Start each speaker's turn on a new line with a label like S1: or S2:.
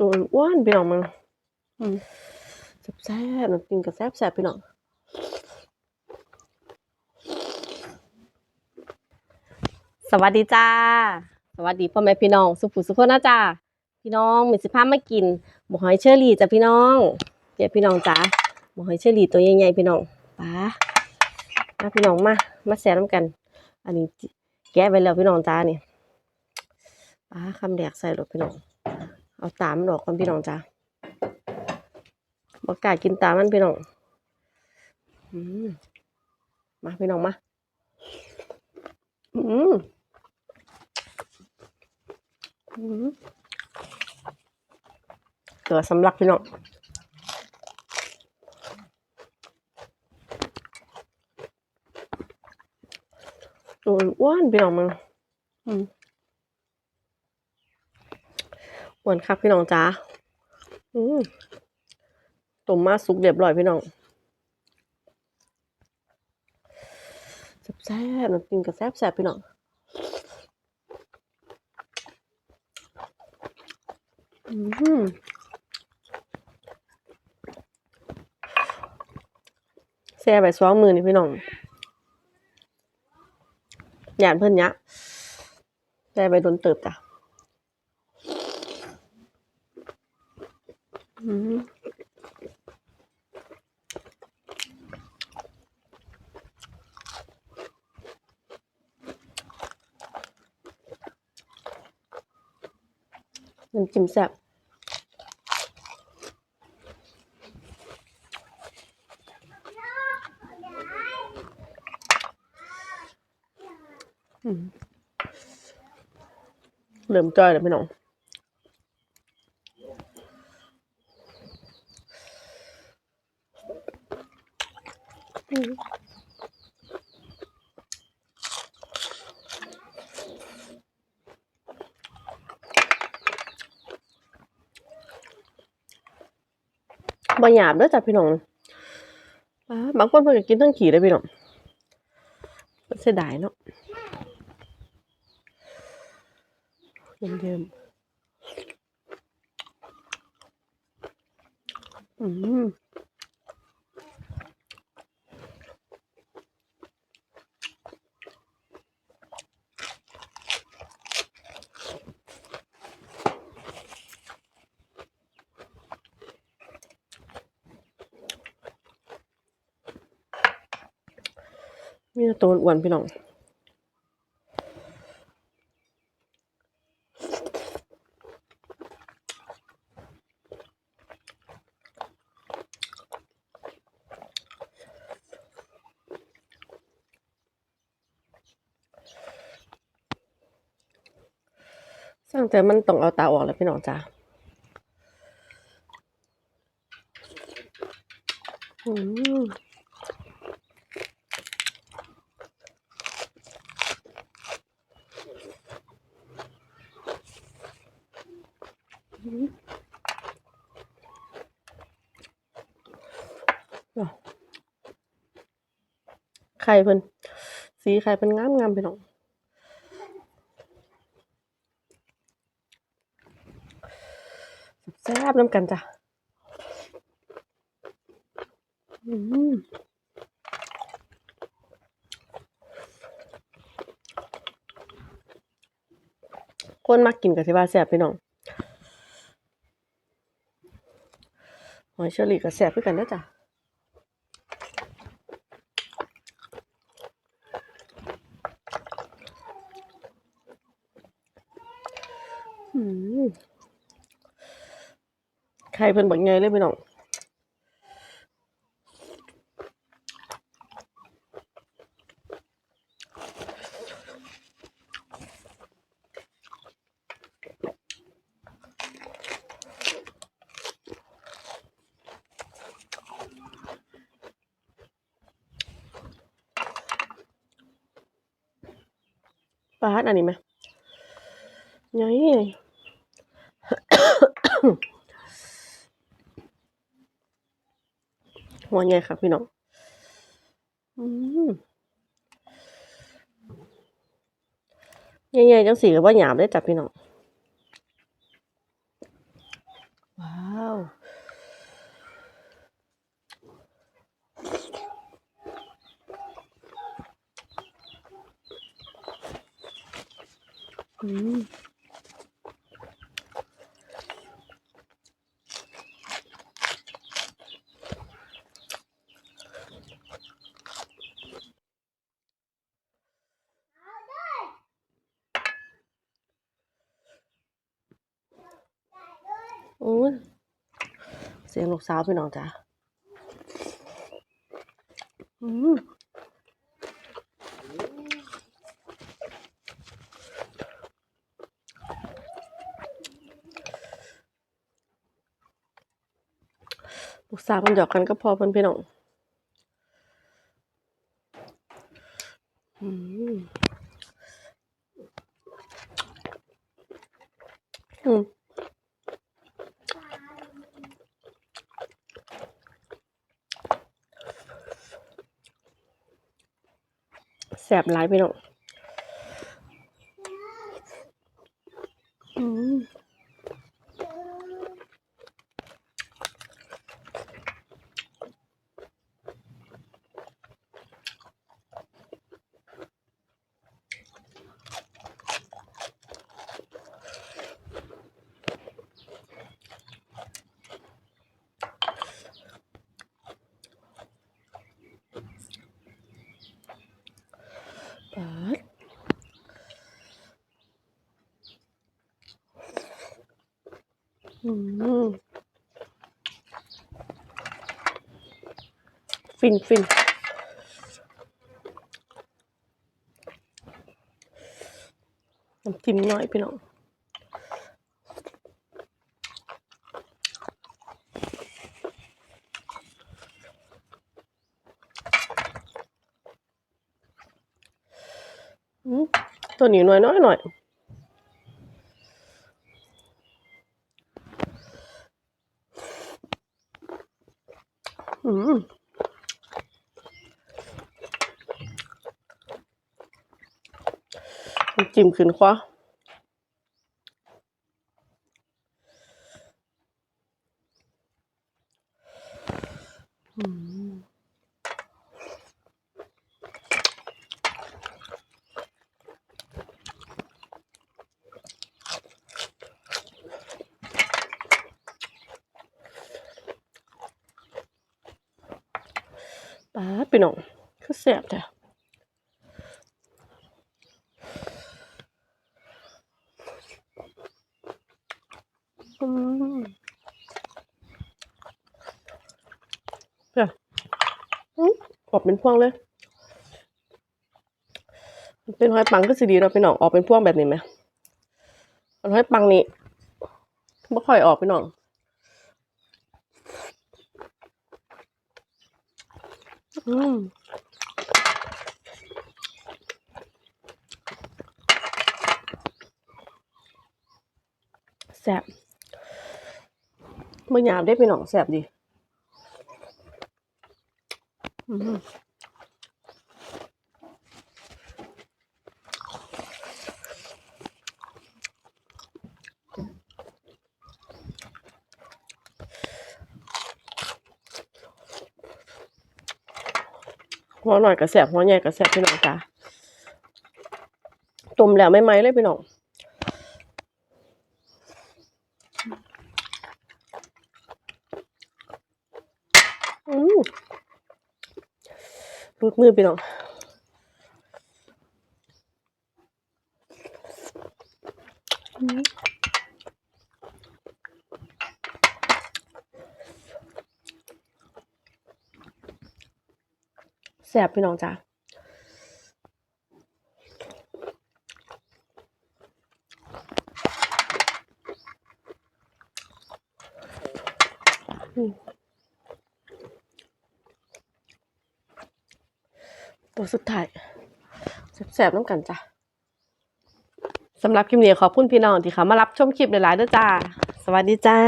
S1: อ้วนอ้วนพี่น้องมึงอืมแซ่บๆน้ำกินกับแซ่บแซ่บพี่น้องสวัสดีจ้า สวัสดีพ่อแม่พี่น้อง สุขุสุขคนนะจ้าพี่น้องมีสิพามากินหมูหอยเชอรี่จ้ะพี่น้องเดี๋ยวพี่น้องจ้าหมูหอยเชอรี่ตัวใหญ่ๆพี่น้องป้ามาพี่น้องมามาแซ่น้ำกัน อันนี้แกะไว้แล้วพี่น้องจ้านี่ป้าคำแดกใส่รถพี่น้อง เอาตามมันออกก่อนพี่น้องจ้าบอกกล้ากินตามมันพี่น้องอืมมาพี่น้องมาอืมอืมเกิดสำลักพี่น้องโอ้ยอ้วนพี่น้องมึงอืม อ้วนครับพี่น้องจ้าอืมต้มมาสุกเรียบร้อยพี่น้องแซ่บๆน้ำกินกับแซ่บแซ่บๆพี่น้องอืมแซ่ไปสองมือนี่พี่น้องหยานเพิ่นยะแซ่บไปโดนเติบจ้ะอืม น้ำจิ้มแซ่บอืมเริ่มจ้อยแล้วพี่น้องอืม บหยาบเด้อจ้ะพี่น้องบางคนเพิ่นก็กินทั้งขี่เลยพี่น้องเสียดายเนาะเยิ้มๆอืม มีแต่ตัวอ้วนพี่น้องสร้างแต่มันต้องเอาตาออกแล้วพี่น้องจ้าอืมอืมอะ ไข่เพิ่นสีไข่เพิ่นงามงามๆพี่น้องแซ่บน้ำกันจ้ะอืมคนมักกินกับที่ว่าแซ่บพี่น้องหอยเชอรี่ก็แซ่บคือกันเด้อจ้ะอืม ไข่เพิ่นบักใหญ่เลยพี่น้องปลาฮัดอันนี้ไหมใหญ่ใหญ่หัวใหญ่ค่ะพี่น้องอืมใหญ่ๆจังสีก็บ่หยาบได้จ้ะพี่น้อง ว้าวอืม อ้ยเสียงลูกสาวพี่น้องจ้ะอืมลูกสาวมันหยอกกันก็พอเพิ่นพี่น้องอืมอืม แสบหลายพี่น้อง ฟินฟินน้ำจิ้มน้อยพี่น้องอืมตัวนี้น้อยน้อยหน่อยอืมน้ำ จิ้มขึ้นคว้าอืมปาพี่น้องคือแซ่บจ้ะอืมจ้ะ ออกเป็นพวงเลยเป็นหอยปังก็สิดีเราะพี่น้องออกเป็นพวงแบบนี้ไหมหอยปังนี่ไม่ค่อยออกพี่น้องอืมแซ่บมื่หยาบได้พี่น้องแซ่บดีอืม หัวหน่อยกระแสบหัวใหญ่กระแสบพี่น้องจ้าต้มแล้วไม่ไหมเลยพี่น้อง อืม รูดมือพี่น้องแสบพี่น้องจ้าอืม ตัวสุดท้ายแสบๆน้ำกันจ้ะสำหรับคลิปนี้ขอบคุณพี่น้องที่เขามารับชมคลิปหลายๆด้วยจ้า สวัสดีจ้า